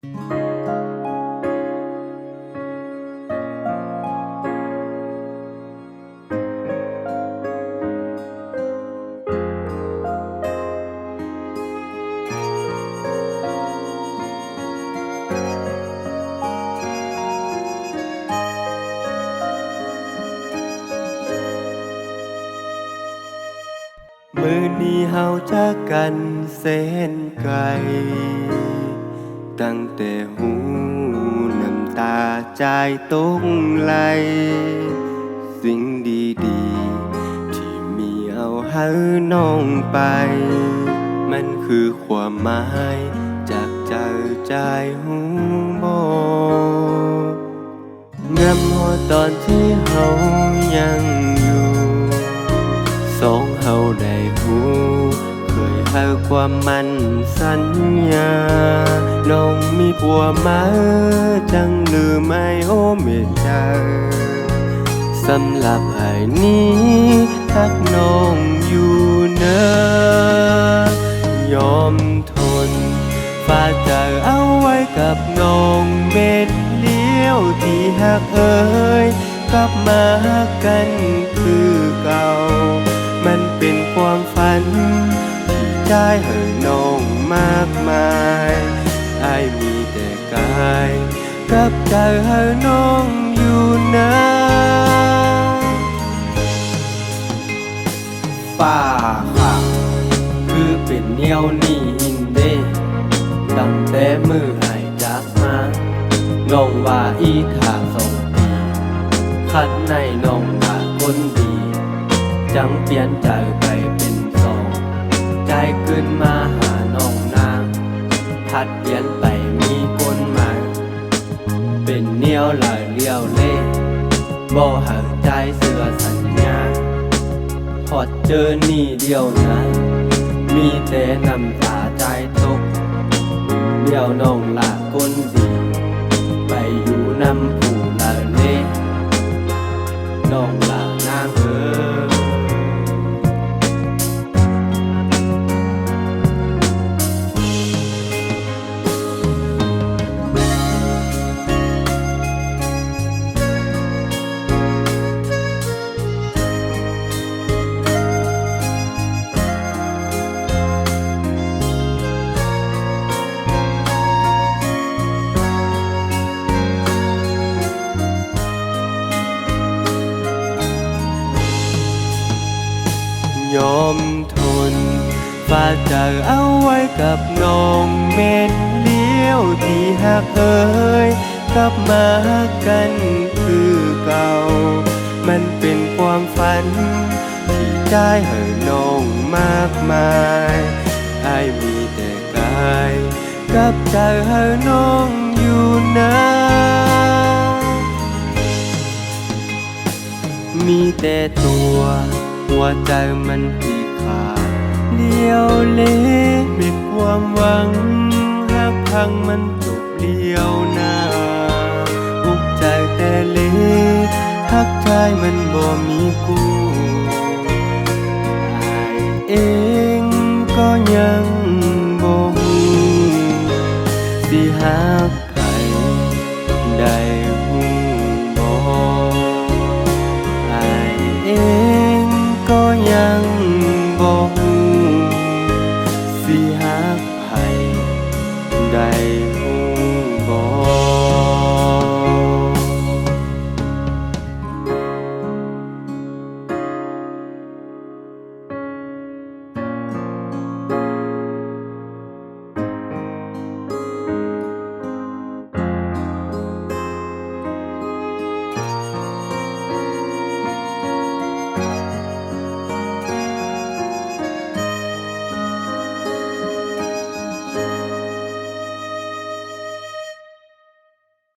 มือนี้เฮาจากกันเส้นไกล ตั้งแต่หูน้ำตาใจตกไหล สิ่งดีๆ ที่มีเอาให้น้องไป มันคือความหมายจากใจใจหูบงามหัวตอนที่เฮายัง มมันสัญญา น้องมีผัวมาจังหรือไม่โอเมตตาสำหรับไอ้นี้ทักน้องอยู่เนอยอมทนฝากใจเอาไว้กับน้องเม็ดเลี้ยวที่หักเอ่ยกลับมากันคือเก่า มันเป็นความฝัน ได้ให้น้องมากมายไอ้มีแต่กาย กับใจให้น้องอยู่นะฟ้าค่ะ คือเป็นเนียวนี่หินเด้ตั้งแต่มือหายจากมาน้องว่าอีกทาสองปีคัดในน้องว่าคนดี จังเปลี่ยนใจไป ใจขึ้นมาหาน้องนาง พัดเปลี่ยนไปมีคนใหม่เป็นเนียวหลายเลี้ยวเล่บ่หักใจเสือสัญญาพอเจอนี่เดียวนั้น มีแต่น้ำตาใจตก เดียวน้องละคนดี ไปอยู่นำ ยอมทนฝากใจเอาไว้กับน้องเม็ดเลี้ยวที่หักเอ่ยกลับมากันคือเก่า มันเป็นความฝัน ที่ได้ให้น้องมากมายไอ้มีแต่กายกับใจให้น้องอยู่นะมีแต่ตัว หัวใจมันที่ขาดเดียวเละมีความหวังหากพังมันจบเดียวนาอุกใจแต่เละหักใจมันบ่มีกูอายเองก็ยังบ่ฮู้สิหัก 在